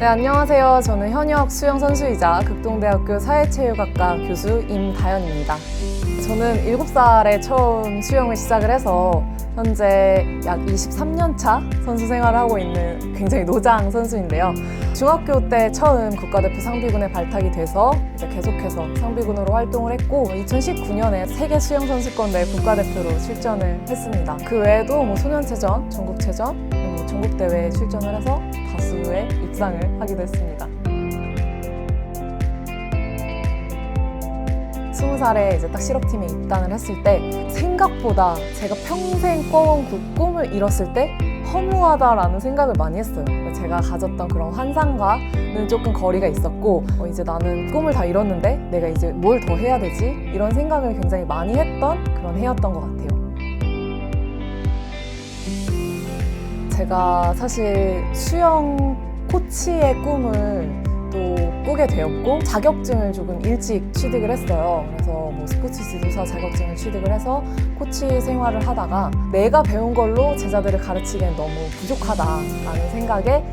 네, 안녕하세요. 저는 현역 수영 선수이자 극동대학교 사회체육학과 교수 임다현입니다. 저는 7살에 처음 수영을 시작을 해서 현재 약 23년 차 선수 생활을 하고 있는 굉장히 노장 선수인데요. 중학교 때 처음 국가대표 상비군에 발탁이 돼서 이제 계속해서 상비군으로 활동을 했고 2019년에 세계 수영 선수권대 국가대표로 출전을 했습니다. 그 외에도 뭐 소년체전, 전국체전, 그리고 전국 대회에 출전을 해서 다수의 입상을 하기도 했습니다. 스무 살에 이제 딱 실업팀에 입단을 했을 때 생각보다 제가 평생 꿔온 그 꿈을 이뤘을 때 허무하다라는 생각을 많이 했어요. 제가 가졌던 그런 환상과는 조금 거리가 있었고 어, 이제 나는 꿈을 다 이뤘는데 내가 이제 뭘 더 해야 되지? 이런 생각을 굉장히 많이 했던 그런 해였던 것 같아요. 제가 사실 수영 코치의 꿈을 또 꾸게 되었고 자격증을 조금 일찍 취득을 했어요. 그래서 뭐 스포츠 지도사 자격증을 취득을 해서 코치 생활을 하다가 내가 배운 걸로 제자들을 가르치기엔 너무 부족하다라는 생각에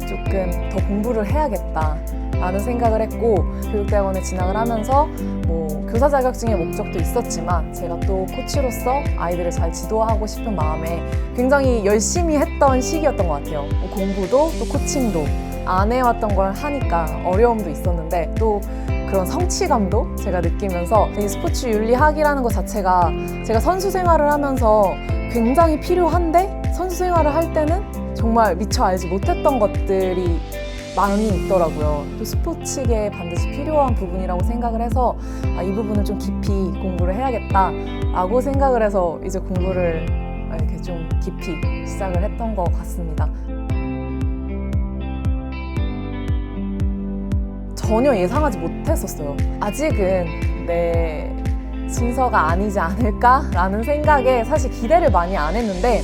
조금 더 공부를 해야겠다라는 생각을 했고 교육대학원에 진학을 하면서 뭐 교사 자격증의 목적도 있었지만 제가 또 코치로서 아이들을 잘 지도하고 싶은 마음에 굉장히 열심히 했던 시기였던 것 같아요. 뭐 공부도 또 코칭도 안 해왔던 걸 하니까 어려움도 있었는데 또 그런 성취감도 제가 느끼면서 이 스포츠 윤리학이라는 것 자체가 제가 선수 생활을 하면서 굉장히 필요한데 선수 생활을 할 때는 정말 미처 알지 못했던 것들이 많이 있더라고요. 또 스포츠계에 반드시 필요한 부분이라고 생각을 해서 아, 이 부분을 좀 깊이 공부를 해야겠다라고 생각을 해서 이제 공부를 이렇게 좀 깊이 시작을 했던 것 같습니다. 전혀 예상하지 못했었어요. 아직은 내 순서가 아니지 않을까라는 생각에 사실 기대를 많이 안 했는데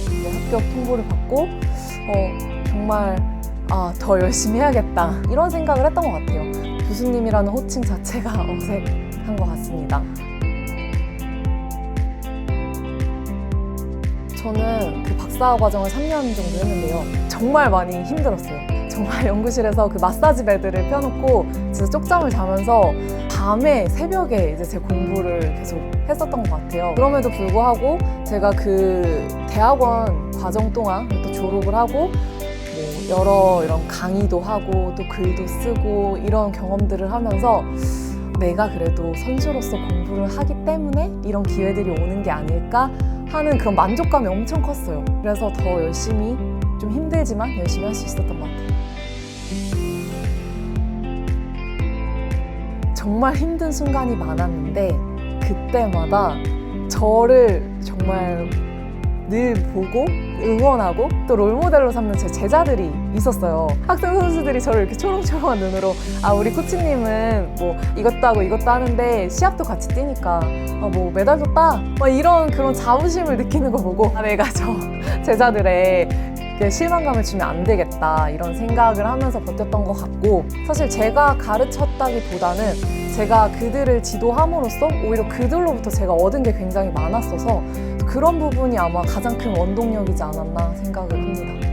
합격 통보를 받고 어, 정말 아, 더 열심히 해야겠다 이런 생각을 했던 것 같아요. 교수님이라는 호칭 자체가 어색한 것 같습니다. 저는 그 박사 과정을 3년 정도 했는데요. 정말 많이 힘들었어요. 정말 연구실에서 그 마사지 베드를 펴놓고 진짜 쪽잠을 자면서 밤에 새벽에 이제 제 공부를 계속 했었던 것 같아요. 그럼에도 불구하고 제가 그 대학원 과정 동안 또 졸업을 하고 뭐 여러 이런 강의도 하고 또 글도 쓰고 이런 경험들을 하면서 내가 그래도 선수로서 공부를 하기 때문에 이런 기회들이 오는 게 아닐까 하는 그런 만족감이 엄청 컸어요. 그래서 더 열심히 좀 힘들지만 열심히 할 수 있었던 것 같아요. 정말 힘든 순간이 많았는데 그때마다 저를 정말 늘 보고 응원하고 또 롤모델로 삼는 제 제자들이 있었어요. 학생 선수들이 저를 이렇게 초롱초롱한 눈으로 아 우리 코치님은 뭐 이것도 하고 이것도 하는데 시합도 같이 뛰니까 아, 뭐 메달 줬다 막 이런 그런 자부심을 느끼는 거 보고 아, 내가 저 제자들의 그 실망감을 주면 안 되겠다 이런 생각을 하면서 버텼던 것 같고 사실 제가 가르쳤다기보다는 제가 그들을 지도함으로써 오히려 그들로부터 제가 얻은 게 굉장히 많았어서 그런 부분이 아마 가장 큰 원동력이지 않았나 생각을 합니다.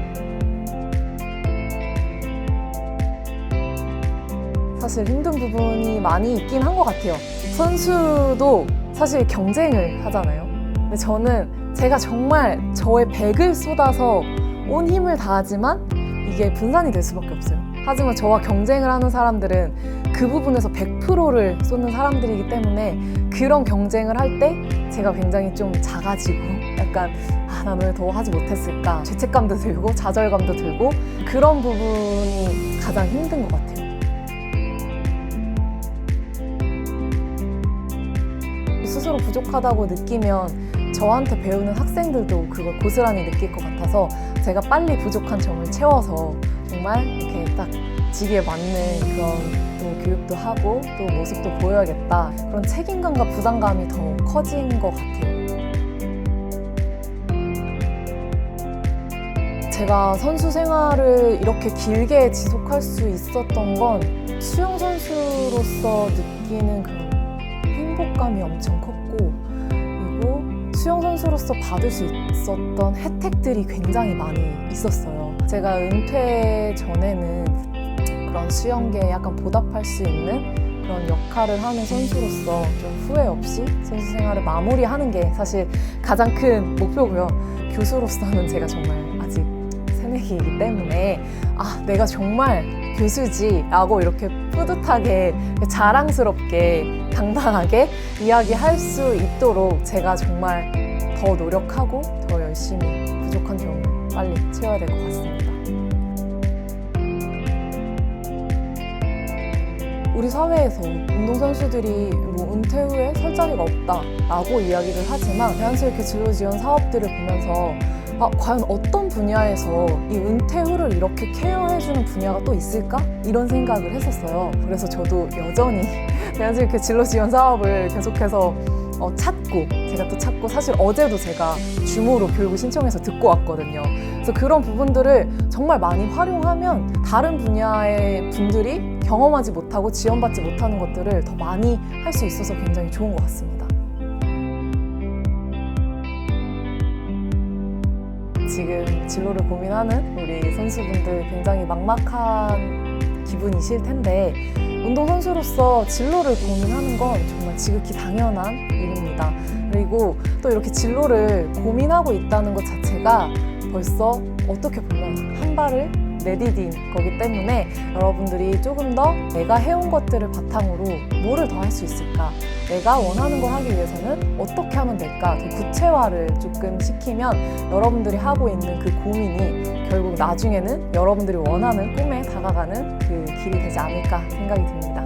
사실 힘든 부분이 많이 있긴 한 것 같아요. 선수도 사실 경쟁을 하잖아요. 근데 저는 제가 정말 저의 100을 쏟아서 온 힘을 다하지만 이게 분산이 될 수밖에 없어요. 하지만 저와 경쟁을 하는 사람들은 그 부분에서 100%를 쏟는 사람들이기 때문에 그런 경쟁을 할 때 제가 굉장히 좀 작아지고 약간 아, 나는 왜더 하지 못했을까 죄책감도 들고 좌절감도 들고 그런 부분이 가장 힘든 것 같아요. 스스로 부족하다고 느끼면 저한테 배우는 학생들도 그걸 고스란히 느낄 것 같아서 제가 빨리 부족한 점을 채워서 정말 이렇게 딱 지기에 맞는 그런 또 교육도 하고 또 모습도 보여야겠다 그런 책임감과 부담감이 더 커진 것 같아요. 제가 선수 생활을 이렇게 길게 지속할 수 있었던 건 수영 선수로서 느끼는 그런 행복감이 엄청 컸고 그리고 수영 선수로서 받을 수 있었던 혜택들이 굉장히 많이 있었어요. 제가 은퇴 전에는 그런 수영계에 약간 보답할 수 있는 그런 역할을 하는 선수로서 좀 후회 없이 선수 생활을 마무리하는 게 사실 가장 큰 목표고요. 교수로서는 제가 정말 아직 새내기이기 때문에 아 내가 정말 교수지라고 이렇게 뿌듯하게 자랑스럽게 당당하게 이야기할 수 있도록 제가 정말 더 노력하고 더 열심히 부족한 점을 빨리 채워야 될 것 같습니 사회에서 운동선수들이 뭐 은퇴 후에 설 자리가 없다라고 이야기를 하지만 대한체육회 진로 지원 사업들을 보면서 아, 과연 어떤 분야에서 이 은퇴 후를 이렇게 케어해주는 분야가 또 있을까? 이런 생각을 했었어요. 그래서 저도 여전히 대한체육회 진로 지원 사업을 계속해서 어, 찾고 제가 또 찾고 사실 어제도 제가 줌으로 교육을 신청해서 듣고 왔거든요. 그래서 그런 부분들을 정말 많이 활용하면 다른 분야의 분들이 경험하지 못하고 지원받지 못하는 것들을 더 많이 할 수 있어서 굉장히 좋은 것 같습니다. 지금 진로를 고민하는 우리 선수분들 굉장히 막막한 기분이실 텐데 운동선수로서 진로를 고민하는 건 정말 지극히 당연한 일입니다. 그리고 또 이렇게 진로를 고민하고 있다는 것 자체가 벌써 어떻게 보면 한 발을 내디딘 거기 때문에 여러분들이 조금 더 내가 해온 것들을 바탕으로 뭐를 더 할 수 있을까? 내가 원하는 걸 하기 위해서는 어떻게 하면 될까? 더 구체화를 조금 시키면 여러분들이 하고 있는 그 고민이 결국 나중에는 여러분들이 원하는 꿈에 다가가는 그 길이 되지 않을까 생각이 듭니다.